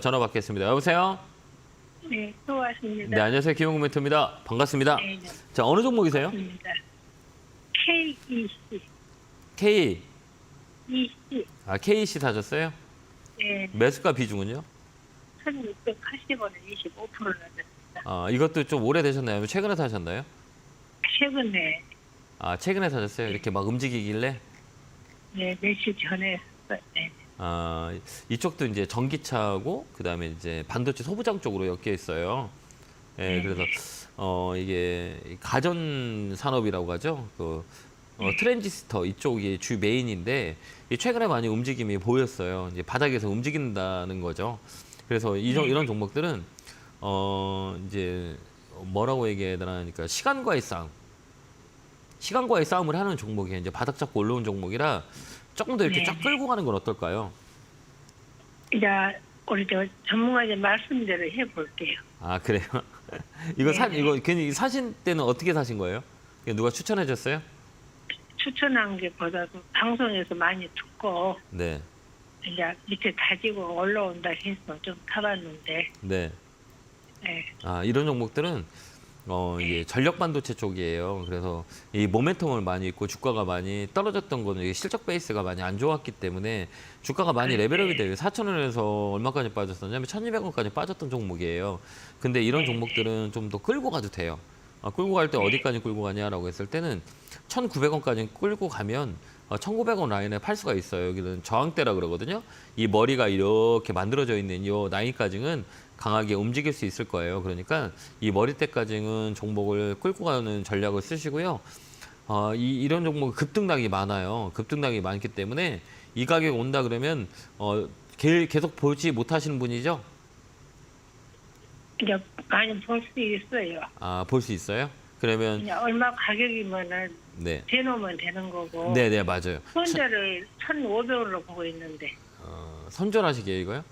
전화 받겠습니다. 여보세요? 네, 수고하십니다. 네, 안녕하세요. 김용구 멘토입니다. 반갑습니다. 네, 네, 자, 어느 종목이세요? 맞습니다. KEC, K. EC, 아, KC 사셨어요? 네, 매수가 비중은요? 1680원에 25% 낮았습니다. 아, 이것도 좀 오래 되셨나요? 아니면 최근에 사셨나요? 최근에, 아, 최근에 사셨어요? 이렇게 막 움직이길래? 네, 며칠 전에, 네, 아, 이쪽도 이제 전기차고 그다음에 이제 반도체 소부장 쪽으로 엮여 있어요. 예, 네. 그래서 어 이게 가전 산업이라고 하죠. 그 어, 트랜지스터 이쪽이 주 메인인데 이 최근에 많이 움직임이 보였어요. 이제 바닥에서 움직인다는 거죠. 그래서 이, 종- 이런 종목들은 어 이제 뭐라고 얘기해야 되나 하니까 시간과의 싸움. 시간과의 싸움을 하는 종목이 이제 바닥 잡고 올라온 종목이라 조금 더 이렇게 네. 쫙 끌고 가는 건 어떨까요? 이제 우리 저 전문가님 말씀대로 해볼게요. 아 그래요? 이거 사 네. 이거 괜히 사신 때는 어떻게 사신 거예요? 그냥 누가 추천해 줬어요? 추천한 게 보다도 방송에서 많이 듣고, 네, 이제 밑에 다지고 올라온다 해서 좀 타봤는데, 네. 네, 아 이런 종목들은 어 이게 전력 반도체 쪽이에요. 그래서 이 모멘텀을 많이 있고 주가가 많이 떨어졌던 거는 이게 실적 베이스가 많이 안 좋았기 때문에 주가가 많이 네. 레벨업이 돼요. 4,000원에서 얼마까지 빠졌었냐면 1,200원까지 빠졌던 종목이에요. 근데 이런 네. 종목들은 좀 더 끌고 가도 돼요. 아, 끌고 갈 때 어디까지 끌고 가냐라고 했을 때는 1,900원까지 끌고 가면 어, 1,900원 라인에 팔 수가 있어요. 여기는 저항대라 그러거든요. 이 머리가 이렇게 만들어져 있는 이 라인까지는 강하게 움직일 수 있을 거예요. 그러니까 이 머리대까지는 종목을 끌고 가는 전략을 쓰시고요. 어, 이, 이런 종목 급등락이 많아요. 급등락이 많기 때문에 이 가격 온다 그러면 어, 게- 계속 보지 못하시는 분이죠? 이제 많이 볼 수 있어요. 아, 볼 수 있어요? 그러면 그냥 얼마 가격이면은 네. 대놓으면 되는 거고. 네, 네, 맞아요. 손절을 1,500원으로 보고 있는데, 어, 선절하시게 이거요?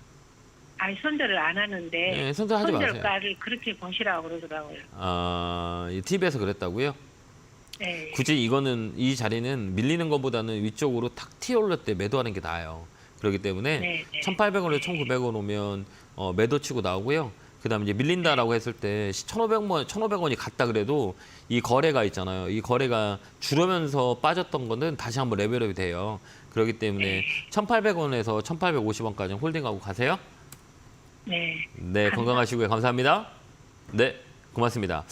아니 손절을 안 하는데 네, 선절하지 마세요. 손절가를 그렇게 보시라고 그러더라고요. 아, 이 TV에서 그랬다고요? 네. 굳이 이거는 이 자리는 밀리는 것보다는 위쪽으로 탁 튀어올릴 때 매도하는 게 나아요. 그렇기 때문에 네, 네. 1,800원에 1,900원 오면 어, 매도 치고 나오고요. 그다음에 이제 밀린다라고 했을 때 1,500원 1,500원이 갔다 그래도 이 거래가 있잖아요. 이 거래가 줄으면서 빠졌던 거는 다시 한번 레벨업이 돼요. 그렇기 때문에 1,800원에서 1,850원까지 홀딩하고 가세요. 네. 네, 건강하시고요. 감사합니다. 네, 고맙습니다.